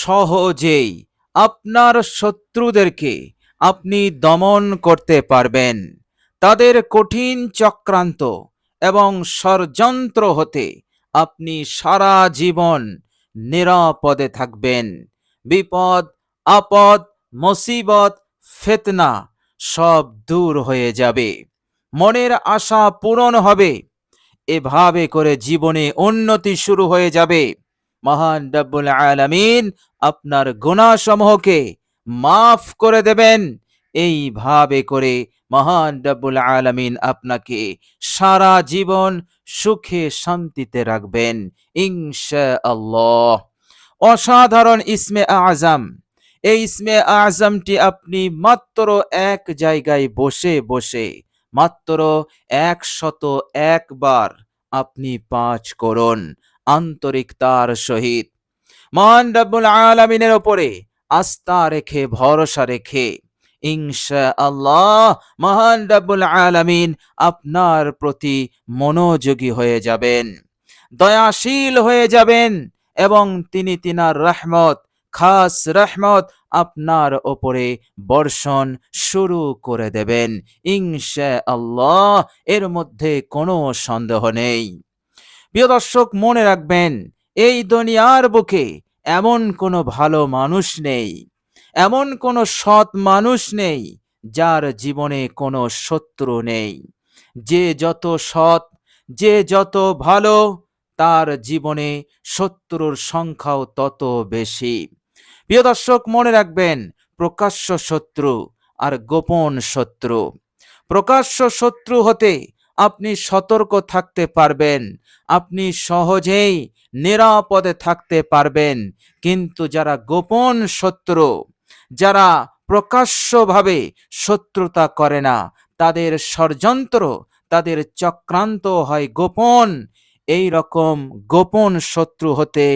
সহজেই আপনার শত্রুদেরকে আপনি দমন করতে পারবেন। তাদের কঠিন চক্রান্ত এবং ষড়যন্ত্র হতে আপনি সারা জীবন নিরাপদে থাকবেন। বিপদ, আপদ, মুসিবত, ফেতনা সব দূর হয়ে যাবে। মনের আশা পূরণ হবে। এভাবে করে জীবনে উন্নতি শুরু হয়ে যাবে। মহান রব্বুল আলামিন আপনার গুণাসমূহকে মাফ করে দেবেন। এইভাবে করে মহান রব্বুল আলামিন আপনাকে সারা জীবন সুখে শান্তিতে রাখবেন ইনশা আল্লাহ অসাধারণ ইসমে আজম। এই ইসমে আজমটি আপনি মাত্র এক জায়গায় বসে বসে মাত্র একশত একবার আপনি পাঁচ করুন। আন্তরিকতার সহিত। মহান রব্বুল আলমিনের ওপরে আস্থা রেখে, ভরসা রেখে ইনশা আল্লাহ মহান রব্বুল আলামিন আপনার প্রতি মনোযোগী হয়ে যাবেন, দয়াশীল হয়ে যাবেন এবং তিনি তিনার রহমত, খাস রহমত আপনার ওপরে বর্ষণ শুরু করে দেবেন। ইনশা আল্লাহ এর মধ্যে কোনো সন্দেহ নেই। প্রিয় দর্শক, মনে রাখবেন, এই দুনিয়ার বুকে এমন কোনো ভালো মানুষ নেই, এমন কোনো সৎ মানুষ নেই যার জীবনে কোনো শত্রু নেই। যে যত সৎ, যে যত ভালো, তার জীবনে শত্রুর সংখ্যাও তত বেশি। প্রিয় দর্শক, মনে রাখবেন, প্রকাশ্য শত্রু আর গোপন শত্রু। প্রকাশ্য শত্রু হতে আপনি সতর্ক থাকতে পারবেন। আপনি সহজেই নিরাপদে থাকতে পারবেন। কিন্তু যারা গোপন শত্রু, যারা প্রকাশ্যভাবে শত্রুতা করে না, তাদের ষড়যন্ত্র, তাদের চক্রান্ত হয় গোপন। এই রকম গোপন শত্রু হতে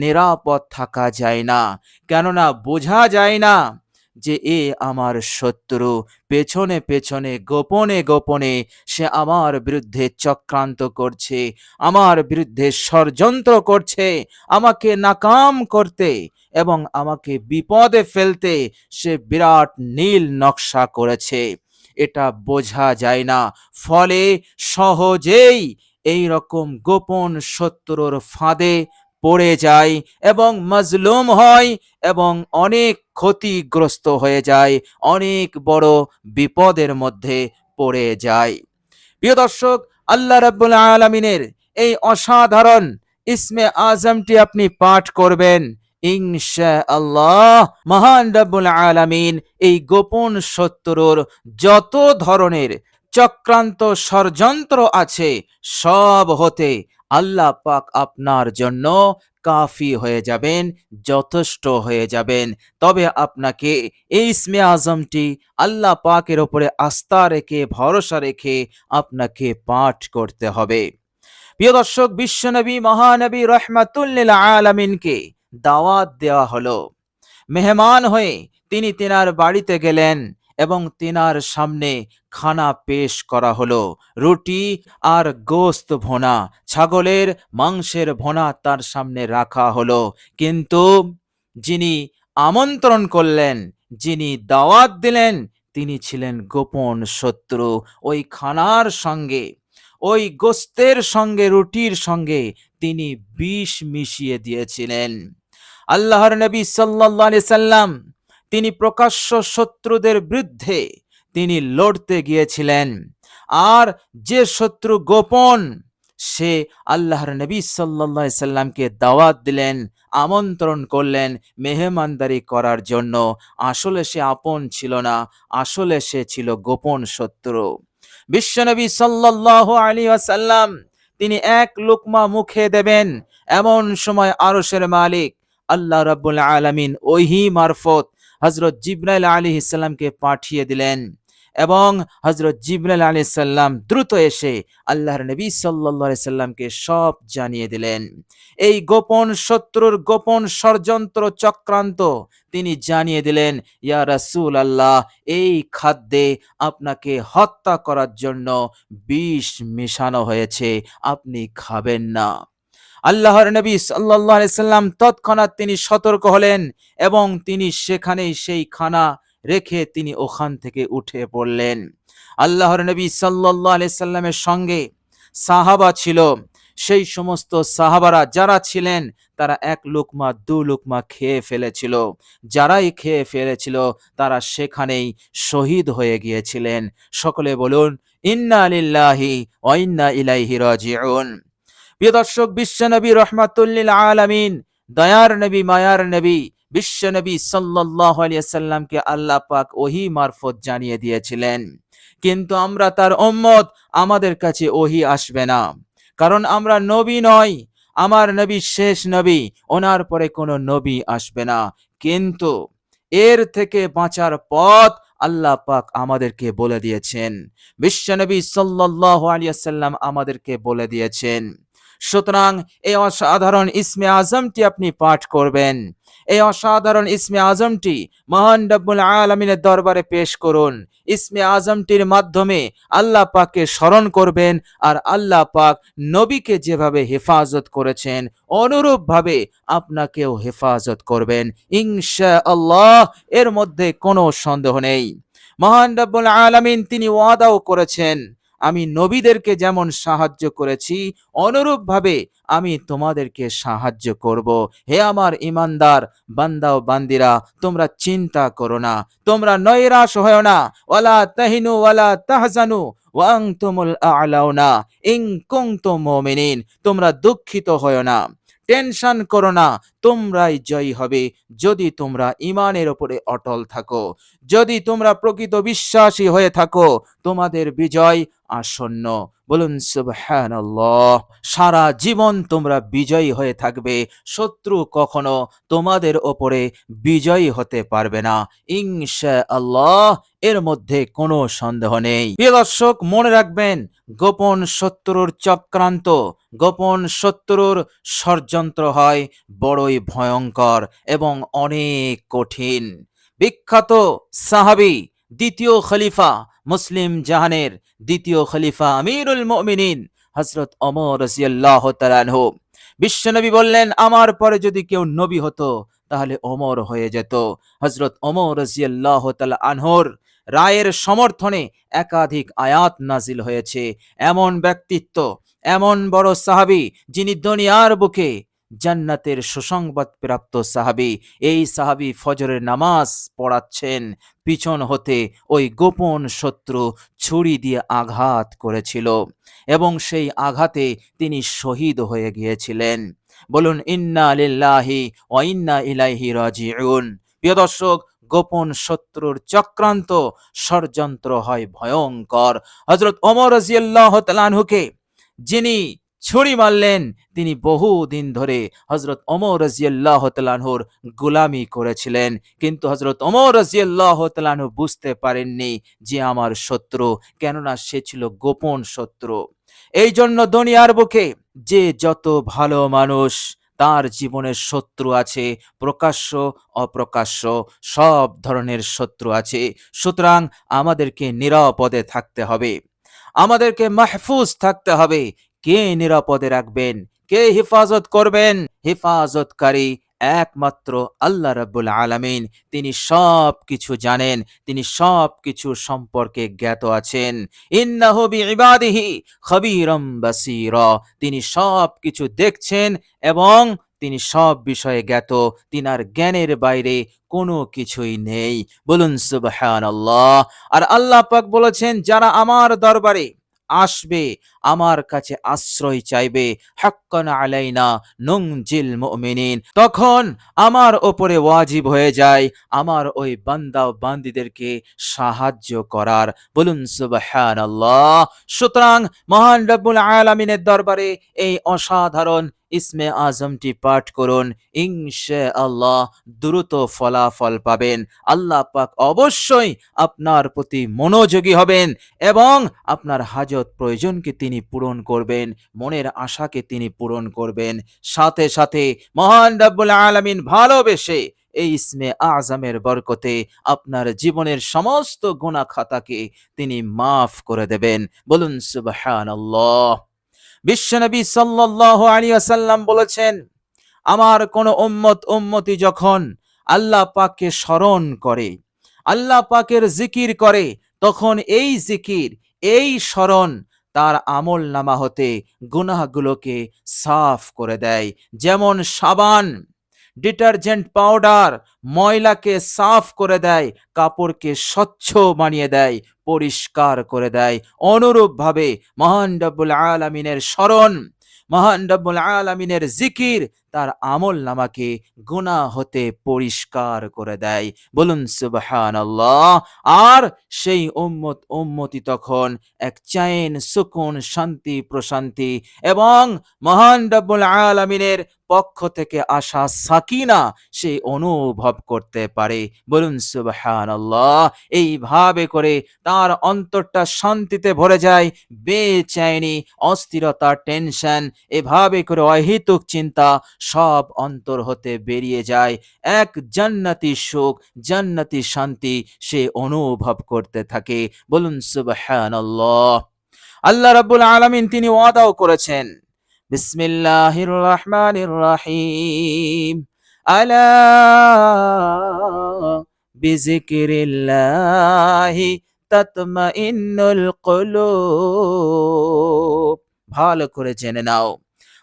নিরাপদ থাকা যায় না। কেননা বোঝা যায় না যে এ আমার শত্রু। পেছনে পেছনে, গোপনে গোপনে সে আমার বিরুদ্ধে চক্রান্ত করছে, আমার বিরুদ্ধে ষড়যন্ত্র করছে, আমাকে নাকাম করতে এবং আমাকে বিপদে ফেলতে সে বিরাট নীল নকশা করেছে। এটা বোঝা যায় না। ফলে সহজেই এই রকম গোপন শত্রুর ফাঁদে পড়ে যায় এবং মজলুম হয় এবং অনেক ক্ষতিগ্রস্ত হয়ে যায়, অনেক বড় বিপদের মধ্যে পড়ে যায়। প্রিয় দর্শক, আল্লাহ রাব্বুল আলমিনের এই অসাধারণ ইসমে আজমটি আপনি পাঠ করবেন। ইনশা আল্লাহ মহান রাব্বুল আলামিন এই গোপন শত্রুর যত ধরনের চক্রান্ত ষড়যন্ত্র আছে, সব হতে আল্লাহ পাক আপনার জন্য কাফি হয়ে যাবেন, যথেষ্ট হয়ে যাবেন। তবে আপনাকে এই ইসমে আজমটি আল্লাহ পাকের ওপরে আস্থা রেখে, ভরসা রেখে আপনাকে পাঠ করতে হবে। প্রিয় দর্শক, বিশ্বনবী, মহানবী রহমাতুল্লিল আলামিনকে দাওয়াত দেওয়া হলো। মেহমান হয়ে তিনি তেনার বাড়িতে গেলেন। এবং তেনার সামনে খানা পেশ করা হলো। রুটি আর গোস্ত ভোনা, ছাগলের মাংসের ভোনা তার সামনে রাখা হলো। কিন্তু যিনি আমন্ত্রণ করলেন, যিনি দাওয়াত দিলেন, তিনি ছিলেন গোপন শত্রু। ওই খানার সঙ্গে, ওই গোস্তের সঙ্গে, রুটির সঙ্গে তিনি বিষ মিশিয়ে দিয়েছিলেন। আল্লাহর নবী সাল্লাল্লাহু সাল্লাম তিনি প্রকাশ্য শত্রুদের বিরুদ্ধে তিনি লড়তে গিয়েছিলেন। আর যে শত্রু গোপন, সে আল্লাহর নবী সাল্লাল্লাহু সাল্লামকে দাওয়াত দিলেন, আমন্ত্রণ করলেন মেহমানদারি করার জন্য। আসলে সে আপন ছিল না, আসলে সে ছিল গোপন শত্রু। বিশ্বনবী সাল্লাল্লাহু আলী আসাল্লাম তিনি এক লুকমা মুখে দেবেন, এমন সময় আরশের মালিক আল্লাহ রাব্বুল আলামিন ওহি মারফত হজরত জিব্রাইল আলী ইসলামকে পাঠিয়ে দিলেন এবং হজরত জিব্রাইল আলী সাল্লাম দ্রুত এসে আল্লাহর নবী সাল্লা সাল্লামকে সব জানিয়ে দিলেন। এই গোপন শত্রুর গোপন ষড়যন্ত্র চক্রান্ত তিনি জানিয়ে দিলেন, ইয়া রাসুল আল্লাহ এই খাদ্যে আপনাকে হত্যা করার জন্য বিষ মেশানো হয়েছে, আপনি খাবেন না। আল্লাহর নবী আলাইহি সাল্লাম তৎক্ষণাৎ তিনি সতর্ক হলেন এবং তিনি সেখানেই সেই খানা রেখে তিনি ওখান থেকে উঠে পড়লেন। আল্লাহর নবী আলাইহি সাল্লামের সঙ্গে সাহাবা ছিল। সেই সমস্ত সাহাবারা যারা ছিলেন, তারা এক লুকমা, দু লুকমা খেয়ে ফেলেছিল। যারাই খেয়ে ফেলেছিল, তারা সেখানেই শহীদ হয়ে গিয়েছিলেন। সকলে বলুন, ইন্না আলিল্লাহি ইন্না ইলাইহি রাজিউন। প্রিয় দর্শক, বিশ্বনবী রহমাতুল্লিল আলামিন, দয়ার নবী, মায়ার নবী, বিশ্বনবী আলাইহি সাল্লামকে আল্লাহ পাক ওহি মারফত জানিয়ে দিয়েছিলেন। কিন্তু আমরা তার উম্মত আমাদের কাছে ওহি আসবে না। কারণ আমরা নবী নয় আমার নবী শেষ নবী, ওনার পরে কোনো নবী আসবে না। কিন্তু এর থেকে বাঁচার পথ আল্লাহ পাক আমাদেরকে বলে দিয়েছেন। বিশ্বনবী সাল্লাল্লাহু আলাইহি সাল্লাম আমাদেরকে বলে দিয়েছেন। সুতরাং এই অসাধারণ ইসমে আজমটি আপনি পাঠ করবেন। এই অসাধারণ ইসমে আজমটি মহান রব্বুল আলমিনের দরবারে পেশ করুন। ইসমে আজমটির মাধ্যমে আল্লাহ পাককে স্মরণ করবেন আর আল্লাহ পাক নবীকে যেভাবে হেফাজত করেছেন, অনুরূপভাবে আপনাকেও হেফাজত করবেন। ইনশা আল্লাহ এর মধ্যে কোনো সন্দেহ নেই। মহান রব্বুল আলামিন তিনি ওয়াদাও করেছেন। আমি নবীদেরকে যেমন সাহায্য করেছি, অনুরূপভাবে আমি তোমাদেরকে সাহায্য করব। হে আমার ইমানদার বান্দা ও বান্দিরা, তোমরা চিন্তা করো না, তোমরা নৈরাশ হয় না। ওয়ালা তাহিনু ওয়ালা তাহজানু ওয়াং তুমুল আলাউনা ইং কুনতুম মুমিনিন, তোমরা দুঃখিত হয় না। টেনশন করো না তোমরাই জয়ী হবে যদি তোমরা ইমানের ওপরে অটল থাকো। যদি তোমরা প্রকৃত বিশ্বাসী হয়ে থাকো, তোমাদের বিজয় আসন্ন। বলুন সারা জীবন তোমরা বিজয়ী হয়ে থাকবে। শত্রু কখনো তোমাদের ওপরে বিজয়ী হতে পারবে না। ইনশা আল্লাহ এর মধ্যে কোনো সন্দেহ নেই। দর্শক, মনে রাখবেন, গোপন শত্রুর চক্রান্ত, গোপন শত্রুর ষড়যন্ত্র হয় বড়ই ভয়ঙ্কর এবং অনেক কঠিন। বিখ্যাত সাহাবি, দ্বিতীয় খলিফা মুসলিম জাহানের দ্বিতীয় খলিফা আমিরুল মুমিনিন হজরত অমর রাজিয়াল্লাহ তালানহ বিশ্বনবী বললেন, আমার পরে যদি কেউ নবী হতো, তাহলে অমর হয়ে যেত। হজরত অমর রাজিয়াল্লাহ তালা আনহর রায়ের সমর্থনে একাধিক আয়াত নাজিল হয়েছে। এমন ব্যক্তিত্ব, এমন বড় সাহাবি, যিনি দুনিয়ার বুকে জান্নাতের সুসংবাদ প্রাপ্ত সাহাবি। এই সাহাবি ফজরের নামাজ পড়াচ্ছেন, পিছন হতে ওই গোপন শত্রু ছুরি দিয়ে আঘাত করেছিল এবং সেই আঘাতে তিনি শহীদ হয়ে গিয়েছিলেন। বলুন, ইন্না লিল্লাহি ওয়া ইন্না ইলাইহি রাজিউন। প্রিয় দর্শক, গোপন শত্রুর চক্রান্ত ষড়যন্ত্র হয় ভয়ঙ্কর। হজরত ওমর রাজিয়াল্লাহ তালানহুকে যিনি ছুরি মারলেন। তিনি বহু দিন ধরে হজরত ওমর রাজিয়াল্লাহ তালানহুর গুলামি করেছিলেন। কিন্তু হজরত ওমর রাজিয়াল্লাহ বুঝতে পারেননি যে আমার শত্রু, কেননা সে ছিল গোপন শত্রু। এই জন্য দুনিয়ার বুকে যে যত ভালো মানুষ, তার জীবনের শত্রু আছে, প্রকাশ্য, অপ্রকাশ্য, সব ধরনের শত্রু আছে। সুতরাং আমাদেরকে নিরাপদে থাকতে হবে। আমাদেরকে মাহফুজ থাকতে হবে। কে নিরাপদে রাখবেন? কে হেফাজত করবেন? হেফাজতকারী একমাত্র আল্লাহ রাব্বুল আলামিন। তিনি সব কিছু জানেন, তিনি সব কিছু সম্পর্কে জ্ঞাত আছেন। তিনি সব কিছু দেখছেন এবং তিনি সব বিষয়ে জ্ঞাত। তিনার জ্ঞানের বাইরে কোনো কিছুই নেই। বলুন সুবহানাল্লাহ। আর আল্লাহ পাক বলেছেন, যারা আমার দরবারে আসবে আমার কাছে আশ্রয় চাইবে। হাক্কান আলাইনা নুংজিল মুমিনিন। তখন আমার ওপরে ওয়াজিব হয়ে যায়। আমার ওই বান্দা বান্দিদেরকে সাহায্য করার। বলুন, সুবহানাল্লাহ। সুতরাং মহান রব্বুল আলামিনের দরবারে এই অসাধারণ ইসমে আজমটি পাঠ করুন। ইনশা আল্লাহ দ্রুত ফলাফল পাবেন। আল্লাহ পাক অবশ্যই আপনার প্রতি মনোযোগী হবেন এবং আপনার হাজত প্রয়োজনকে তিনি পূরণ করবেন, মনের আশাকে তিনি পূরণ করবেন। সাথে সাথে মহান রব্বুল আলামিন ভালোবেসে এই ইসমে আজমের বরকতে আপনার জীবনের সমস্ত গুণা খাতাকে তিনি মাফ করে দেবেন। বলুন সুবহানাল্লাহ। বিশ্বনবী সাল্লাল্লাহু আলাইহি ওয়াসাল্লাম বলেছেন, আমার কোন উম্মত উম্মতি যখন আল্লাহ পাককে স্মরণ করে, আল্লাহ পাকের জিকির করে, তখন এই জিকির, এই স্মরণ তার আমল নামা হতে গুনাহগুলোকে সাফ করে দেয়। যেমন সাবান, ডিটারজেন্ট পাউডার ময়লাকে সাফ করে দেয়, কাপড়কে স্বচ্ছ বানিয়ে দেয়, পরিষ্কার করে দেয়। অনুরূপভাবে মহান রব্বুল আলামিনের স্মরণ, মহান রব্বুল আলামিনের জিকির তার আমল নামাকে গুনাহ হতে পরিষ্কার করে দেয়। বলুন, সুবহানাল্লাহ। আর সেই উম্মত, উম্মতি তখন এক চাইন সুকুন, শান্তি, প্রশান্তি এবং মহান রব্বুল আলামিনের পক্ষ থেকে আসা সাকিনা সে অনুভব করতে পারে। বলুন, সুবহানাল্লাহ। এইভাবে করে তার অন্তরটা শান্তিতে ভরে যায়, বেচাইনি অস্থিরতা, টেনশন, এভাবে করে অহেতুক চিন্তা সব অন্তর হতে বেরিয়ে যায়। এক জান্নাতি সুখ, জান্নাতি শান্তি সে অনুভব করতে থাকে। বলুন, সুবহানাল্লাহ। আল্লাহ রাব্বুল আলামিন তিনি ওয়াদাও করেছেন। বিসমিল্লাহির রহমানির রহিম। আলা বিজিকিরিল্লাহি তাতমাইন্নুল কুলুব। ভালো করে জেনে নাও।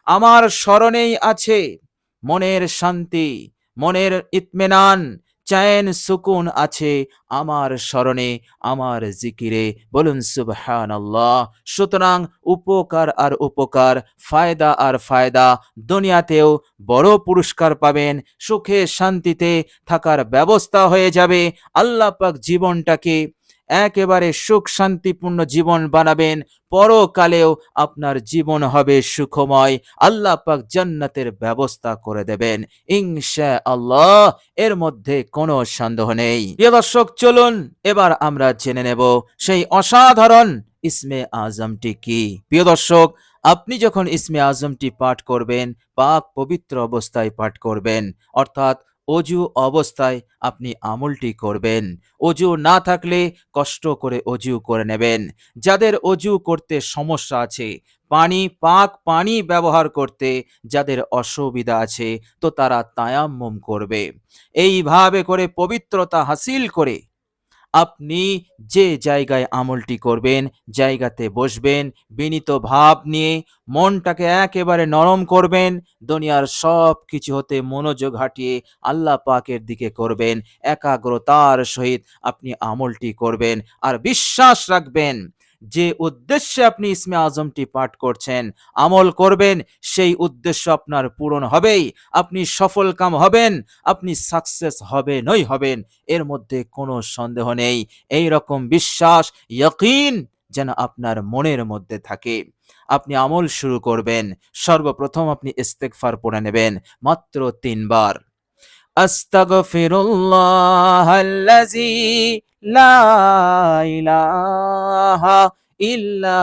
আমার স্মরণেই আছে মনের শান্তি, মনের ইতমেনান চয়ন সুকুন আছে আমার স্মরণে, আমার জিকিরে। বলুন সুবহানাল্লাহ। সুতরাং উপকার আর উপকার, ফায়দা আর ফায়দা, দুনিয়াতেও বড় পুরস্কার পাবেন, সুখে শান্তিতে থাকার ব্যবস্থা হয়ে যাবে, আল্লাহ পাক জীবনটাকে একেবারে সুখ শান্তিপূর্ণ জীবন বানাবেন। পরকালেও আপনার জীবন হবে সুখময়। আল্লাহ পাক জান্নাতের ব্যবস্থা করে দেবেন। ইনশা আল্লাহ এর মধ্যে কোনো সন্দেহ নেই। প্রিয় দর্শক, চলুন এবার আমরা জেনে নেব সেই অসাধারণ ইসমে আজমটি কি। প্রিয় দর্শক, আপনি যখন ইসমে আজমটি পাঠ করবেন, পাক পবিত্র অবস্থায় পাঠ করবেন, অর্থাৎ অজু অবস্থায় আপনি আমলটি করবেন। অজু না থাকলে কষ্ট করে অজু করে নেবেন। যাদের অজু করতে সমস্যা আছে, পানি, পাক পানি ব্যবহার করতে যাদের অসুবিধা আছে, তো তারা তায়াম্মম করবে। এইভাবে করে পবিত্রতা হাসিল করে আপনি যে জায়গায় আমলটি করবেন, জায়গাতে বসবেন, বিনীত ভাব নিয়ে মনটাকে একেবারে নরম করবেন, দুনিয়ার সব কিছু হতে মনোযোগ হাঁটিয়ে আল্লাহ পাকের দিকে করবেন, একাগ্রতার সহিত আপনি আমলটি করবেন আর বিশ্বাস রাখবেন। যে উদ্দেশ্যে আপনি ইসমে আজমটি পাঠ করছেন, আমল করবেন, সেই উদ্দেশ্য আপনার পূরণ হবেই। আপনি সফল কাম হবেন, আপনি সাকসেস হবেনই হবেন, এর মধ্যে কোনো সন্দেহ নেই। এই রকম বিশ্বাস, ইয়কিন যেন আপনার মনের মধ্যে থাকে। আপনি আমল শুরু করবেন, সর্বপ্রথম আপনি ইস্তেগফার পড়ে নেবেন, মাত্র তিনবার। আস্তাগফিরুল্লাহ আল্লাযী লা ইলাহা ইল্লা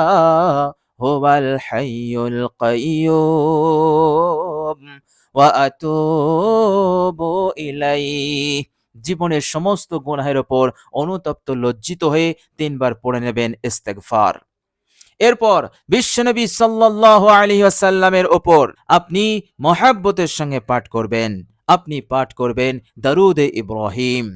হুয়াল হাইয়ুল কাইয়্যুম ওয়া আতুবু ইলাইহি। জীবনের সমস্ত গুনাহের ওপর অনুতপ্ত, লজ্জিত হয়ে তিনবার পড়ে নেবেন ইস্তেগফার। এরপর বিশ্বনবী সাল্লাল্লাহু আলাইহি ওয়াসাল্লামের ওপর আপনি মহাব্বতের সঙ্গে পাঠ করবেন। আপনি পাঠ করবেন দরুদে ইব্রাহিম।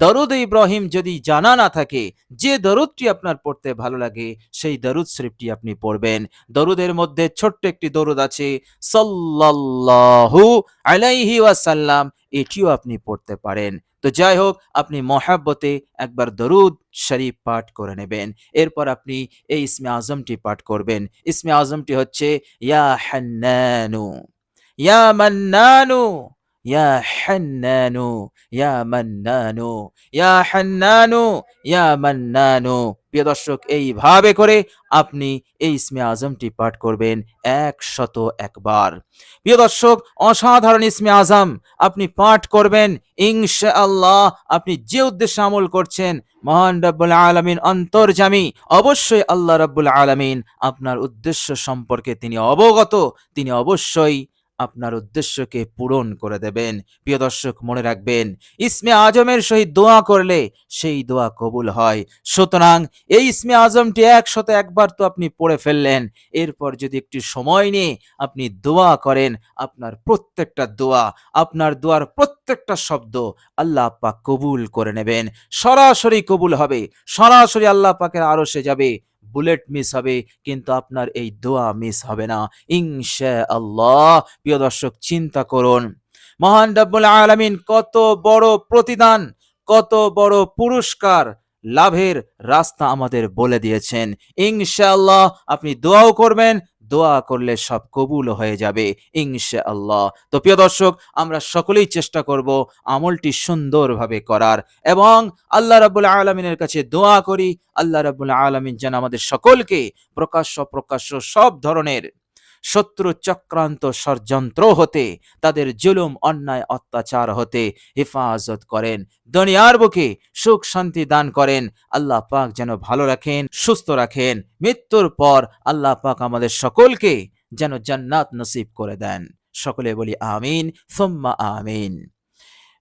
দরুদ ইব্রাহিম যদি জানা না থাকে, যে দরুদটি আপনার পড়তে ভালো লাগে, সেই দরুদ শরীফটি আপনি পড়বেন। দরুদের মধ্যে ছোট্ট একটি দরুদ আছে, সাল্লাল্লাহু আলাইহি ওয়াসাল্লাম, এটিও আপনি পড়তে পারেন। তো যাই হোক, আপনি মহাব্বতে একবার দরুদ শরীফ পাঠ করে নেবেন। এরপর আপনি এই ইসমে আজমটি পাঠ করবেন। ইসমে আজমটি হচ্ছে, ইয়া হান্নানু, ইয়া মান্নানু ইয়া হান্নানু ইয়া মান্নানু ইয়া হান্নানু ইয়া মান্নানু প্রিয় দর্শক, এইভাবে করে আপনি এই ইসমে আজমটি পাঠ করবেন একশত একবার। প্রিয় দর্শক, অসাধারণ ইসমে আজম আপনি পাঠ করবেন, ইনশাআল্লাহ আপনি যে উদ্দেশ্যে আমল করছেন, মহান রব্বুল আলমিন, অন্তর্জামী, অবশ্যই আল্লাহ রব্বুল আলমিন আপনার উদ্দেশ্য সম্পর্কে তিনি অবগত, তিনি অবশ্যই আপনার উদ্দেশ্যকে পূরণ করে দেবেন। প্রিয় দর্শক, মনে রাখবেন, ইসমে আজমের সহিত দোয়া করলে সেই দোয়া কবুল হয়। সুতরাং এই ইসমে আজমটি একশত একবার তো আপনি পড়ে ফেললেন। এরপর যদি একটু সময় নিয়ে আপনি দোয়া করেন, আপনার প্রত্যেকটা দোয়া, আপনার দোয়ার প্রত্যেকটা শব্দ আল্লাহ পাক কবুল করে নেবেন। সরাসরি কবুল হবে, সরাসরি আল্লাহ পাকের আরও সে যাবে। বুলেট মিস হবে, কিন্তু আপনার এই দোয়া মিস হবে না। ইংশা আল্লাহ প্রিয় দর্শক, চিন্তা করুন। মহান রব্বুল আলামিন কত বড় প্রতিদান, কত বড় পুরস্কার, লাভের রাস্তা আমাদের বলে দিয়েছেন। ইনশাআল্লাহ, আপনি দোয়াও করবেন দোয়া করলে সব কবুল হয়ে যাবে, ইনশাআল্লাহ। তো প্রিয় দর্শক, আমরা সকলেই চেষ্টা করব আমলটি সুন্দরভাবে করার এবং আল্লাহ রাবুল আলমিনের কাছে দোয়া করি। আল্লাহ রাবুল আলমিন যেন আমাদের সকলকে প্রকাশ্য প্রকাশ্য সব ধরনের শত্রু চক্রান্ত ষড়যন্ত্র হতে, তাদের জুলুম, অন্যায়, অত্যাচার হতে হেফাজত করেন। দুনিয়ার বুকে সুখ শান্তি দান করেন। আল্লাহ পাক যেন ভালো রাখেন, সুস্থ রাখেন। মৃত্যুর পর আল্লাহ পাক আমাদের সকলকে যেন জান্নাত নসিব করে দেন। সকলে বলি আমিন, সোম্মা আমিন।